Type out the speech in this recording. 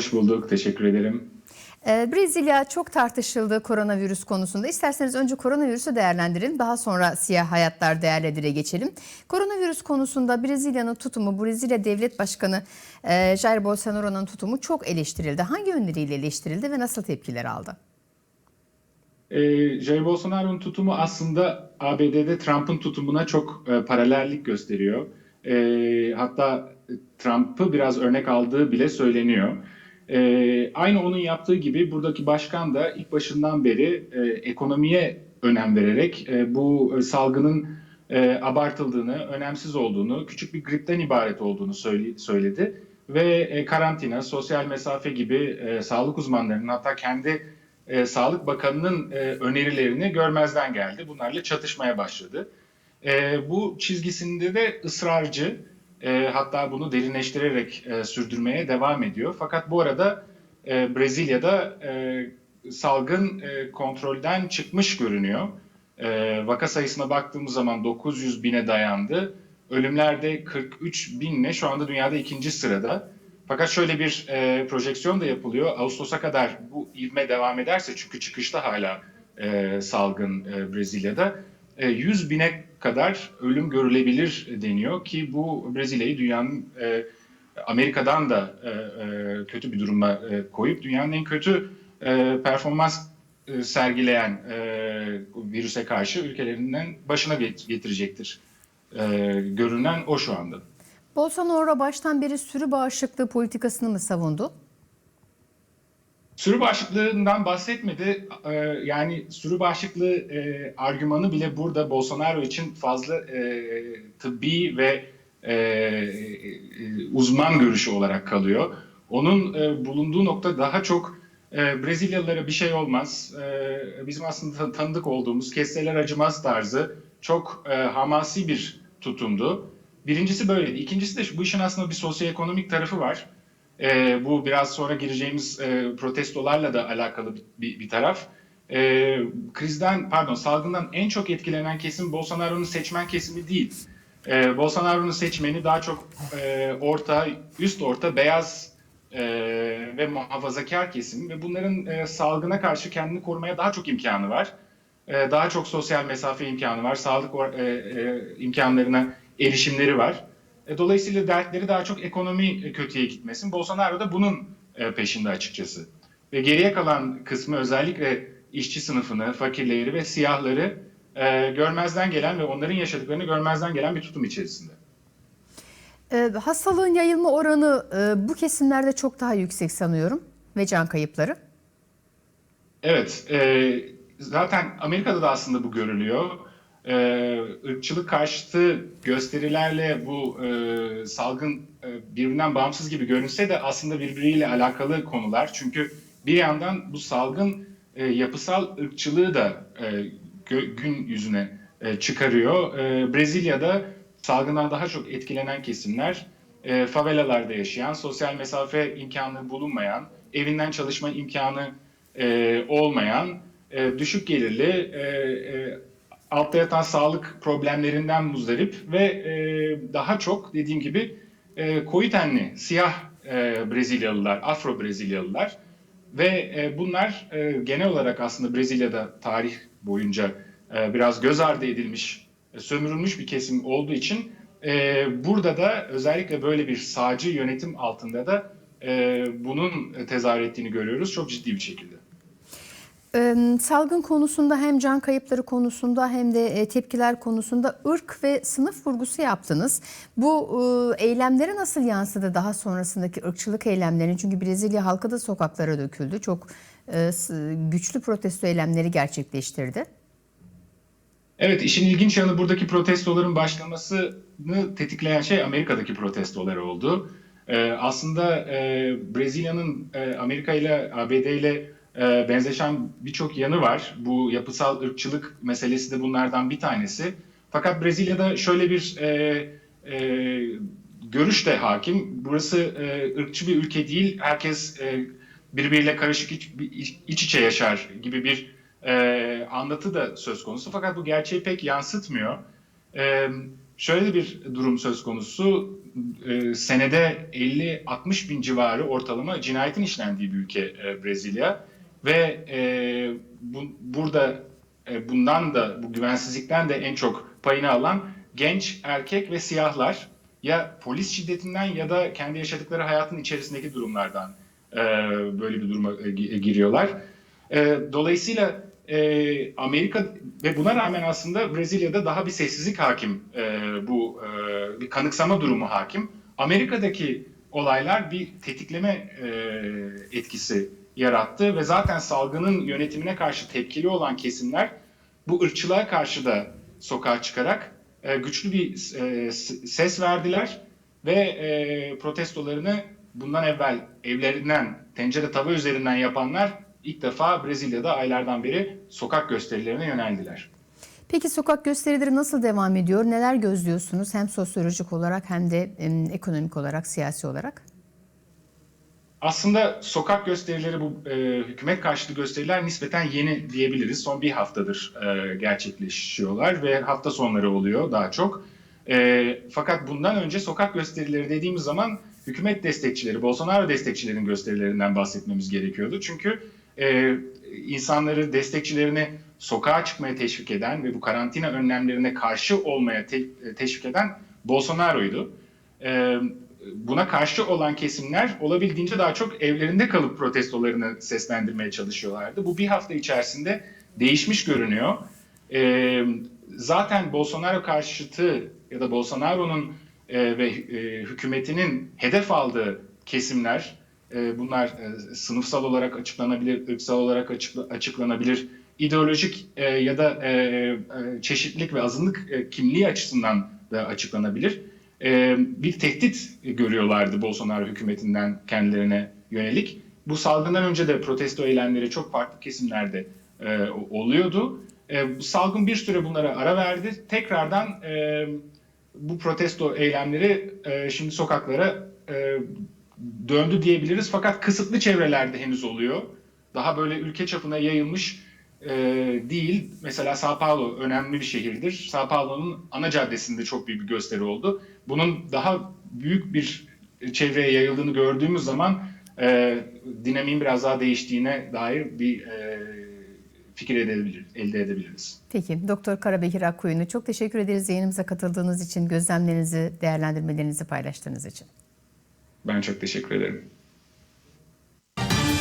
Hoş bulduk, teşekkür ederim. Ee, Brezilya çok tartışıldı koronavirüs konusunda. İsterseniz önce koronavirüsü değerlendirin. Daha sonra siyah hayatlar değerlendir'e geçelim. Koronavirüs konusunda Brezilya'nın tutumu, Brezilya Devlet Başkanı e, Jair Bolsonaro'nun tutumu çok eleştirildi. Hangi yönleriyle eleştirildi ve nasıl tepkiler aldı? Ee, Jair Bolsonaro'nun tutumu aslında ABD'de Trump'ın tutumuna çok e, paralellik gösteriyor. E, hatta Trump'ı biraz örnek aldığı bile söyleniyor. E, aynı onun yaptığı gibi buradaki başkan da ilk başından beri e, ekonomiye önem vererek e, bu salgının e, abartıldığını, önemsiz olduğunu, küçük bir gripten ibaret olduğunu söyle, söyledi. Ve e, karantina, sosyal mesafe gibi e, sağlık uzmanlarının hatta kendi e, Sağlık Bakanı'nın e, önerilerini görmezden geldi. Bunlarla çatışmaya başladı. E, bu çizgisinde de ısrarcı, e, hatta bunu derinleştirerek e, sürdürmeye devam ediyor. Fakat bu arada e, Brezilya'da e, salgın e, kontrolden çıkmış görünüyor. E, vaka sayısına baktığımız zaman 900 bine dayandı. Ölümler de 43 binle şu anda dünyada ikinci sırada. Fakat şöyle bir e, projeksiyon da yapılıyor. Ağustos'a kadar bu ivme devam ederse çünkü çıkışta hala e, salgın e, Brezilya'da e, 100 bine kadar ölüm görülebilir deniyor ki bu Brezilya'yı dünyanın e, Amerika'dan da e, e, kötü bir duruma e, koyup dünyanın en kötü e, performans e, sergileyen e, virüse karşı ülkelerinden başına getirecektir. E, görünen o şu anda. Bolsonaro baştan beri sürü bağışıklığı politikasını mı savundu? Sürü bağışıklığından bahsetmedi. Ee, yani sürü bağışıklığı e, argümanı bile burada Bolsonaro için fazla e, tıbbi ve e, e, uzman görüşü olarak kalıyor. Onun e, bulunduğu nokta daha çok e, Brezilyalılara bir şey olmaz. E, bizim aslında tanıdık olduğumuz kesseler acımaz tarzı çok e, hamasi bir tutumdu. Birincisi böyleydi. İkincisi de bu işin aslında bir sosyoekonomik tarafı var. E, bu biraz sonra gireceğimiz e, protestolarla da alakalı bir, bir, taraf. E, krizden, pardon salgından en çok etkilenen kesim Bolsonaro'nun seçmen kesimi değil. E, Bolsonaro'nun seçmeni daha çok e, orta, üst orta, beyaz e, ve muhafazakar kesim ve bunların e, salgına karşı kendini korumaya daha çok imkanı var. E, daha çok sosyal mesafe imkanı var, sağlık e, e, imkanlarına erişimleri var. E, dolayısıyla dertleri daha çok ekonomi kötüye gitmesin. Bolsonaro da bunun e, peşinde açıkçası. Ve geriye kalan kısmı özellikle işçi sınıfını, fakirleri ve siyahları e, görmezden gelen ve onların yaşadıklarını görmezden gelen bir tutum içerisinde. Ee, hastalığın yayılma oranı e, bu kesimlerde çok daha yüksek sanıyorum ve can kayıpları. Evet, e, zaten Amerika'da da aslında bu görülüyor e, ırkçılık karşıtı gösterilerle bu e, salgın e, birbirinden bağımsız gibi görünse de aslında birbiriyle alakalı konular. Çünkü bir yandan bu salgın e, yapısal ırkçılığı da e, gün yüzüne e, çıkarıyor. E, Brezilya'da salgından daha çok etkilenen kesimler e, favelalarda yaşayan, sosyal mesafe imkanı bulunmayan, evinden çalışma imkanı e, olmayan, e, düşük gelirli, e, e, altta yatan sağlık problemlerinden muzdarip ve e, daha çok dediğim gibi e, koyu tenli, siyah e, Brezilyalılar, Afro Brezilyalılar ve e, bunlar e, genel olarak aslında Brezilya'da tarih boyunca e, biraz göz ardı edilmiş, e, sömürülmüş bir kesim olduğu için e, burada da özellikle böyle bir sağcı yönetim altında da e, bunun tezahür ettiğini görüyoruz çok ciddi bir şekilde. Salgın konusunda hem can kayıpları konusunda hem de e, tepkiler konusunda ırk ve sınıf vurgusu yaptınız. Bu e, eylemlere nasıl yansıdı daha sonrasındaki ırkçılık eylemlerinin? Çünkü Brezilya halkı da sokaklara döküldü. Çok e, güçlü protesto eylemleri gerçekleştirdi. Evet işin ilginç yanı buradaki protestoların başlamasını tetikleyen şey Amerika'daki protestolar oldu. Aslında Brezilya'nın Amerika ile ABD ile e, benzeşen birçok yanı var. Bu yapısal ırkçılık meselesi de bunlardan bir tanesi. Fakat Brezilya'da şöyle bir e, e, görüş de hakim. Burası e, ırkçı bir ülke değil. Herkes e, birbiriyle karışık iç, iç içe yaşar gibi bir e, anlatı da söz konusu. Fakat bu gerçeği pek yansıtmıyor. E, şöyle bir durum söz konusu. E, senede 50-60 bin civarı ortalama cinayetin işlendiği bir ülke e, Brezilya. Ve e, bu, burada e, bundan da bu güvensizlikten de en çok payını alan genç erkek ve siyahlar ya polis şiddetinden ya da kendi yaşadıkları hayatın içerisindeki durumlardan e, böyle bir duruma e, gi- giriyorlar. E, dolayısıyla e, Amerika ve buna rağmen aslında Brezilya'da daha bir sessizlik hakim, e, bu e, bir kanıksama durumu hakim. Amerika'daki olaylar bir tetikleme e, etkisi yarattı ve zaten salgının yönetimine karşı tepkili olan kesimler bu ırkçılığa karşı da sokağa çıkarak e, güçlü bir e, ses verdiler ve e, protestolarını bundan evvel evlerinden tencere tava üzerinden yapanlar ilk defa Brezilya'da aylardan beri sokak gösterilerine yöneldiler. Peki sokak gösterileri nasıl devam ediyor? Neler gözlüyorsunuz hem sosyolojik olarak hem de ekonomik olarak, siyasi olarak? Aslında sokak gösterileri bu e, hükümet karşıtı gösteriler nispeten yeni diyebiliriz. Son bir haftadır e, gerçekleşiyorlar ve hafta sonları oluyor daha çok. E, fakat bundan önce sokak gösterileri dediğimiz zaman hükümet destekçileri, Bolsonaro destekçilerin gösterilerinden bahsetmemiz gerekiyordu. Çünkü e, insanları, destekçilerini sokağa çıkmaya teşvik eden ve bu karantina önlemlerine karşı olmaya te- teşvik eden Bolsonaro'ydu. E, buna karşı olan kesimler olabildiğince daha çok evlerinde kalıp protestolarını seslendirmeye çalışıyorlardı. Bu bir hafta içerisinde değişmiş görünüyor. Ee, zaten Bolsonaro karşıtı ya da Bolsonaro'nun e, ve e, hükümetinin hedef aldığı kesimler, e, bunlar e, sınıfsal olarak açıklanabilir, ırksal olarak açıkla- açıklanabilir, ideolojik e, ya da e, e, çeşitlilik ve azınlık e, kimliği açısından da açıklanabilir e, bir tehdit görüyorlardı Bolsonaro hükümetinden kendilerine yönelik. Bu salgından önce de protesto eylemleri çok farklı kesimlerde e, oluyordu. E, salgın bir süre bunlara ara verdi. Tekrardan e, bu protesto eylemleri e, şimdi sokaklara e, döndü diyebiliriz. Fakat kısıtlı çevrelerde henüz oluyor. Daha böyle ülke çapına yayılmış e, değil. Mesela Sao Paulo önemli bir şehirdir. Sao Paulo'nun ana caddesinde çok büyük bir gösteri oldu. Bunun daha büyük bir çevreye yayıldığını gördüğümüz zaman e, dinamiğin biraz daha değiştiğine dair bir e, fikir edebilir, elde edebiliriz. Peki Doktor Karabekir Akkuyun'u çok teşekkür ederiz yayınımıza katıldığınız için, gözlemlerinizi, değerlendirmelerinizi paylaştığınız için. Ben çok teşekkür ederim.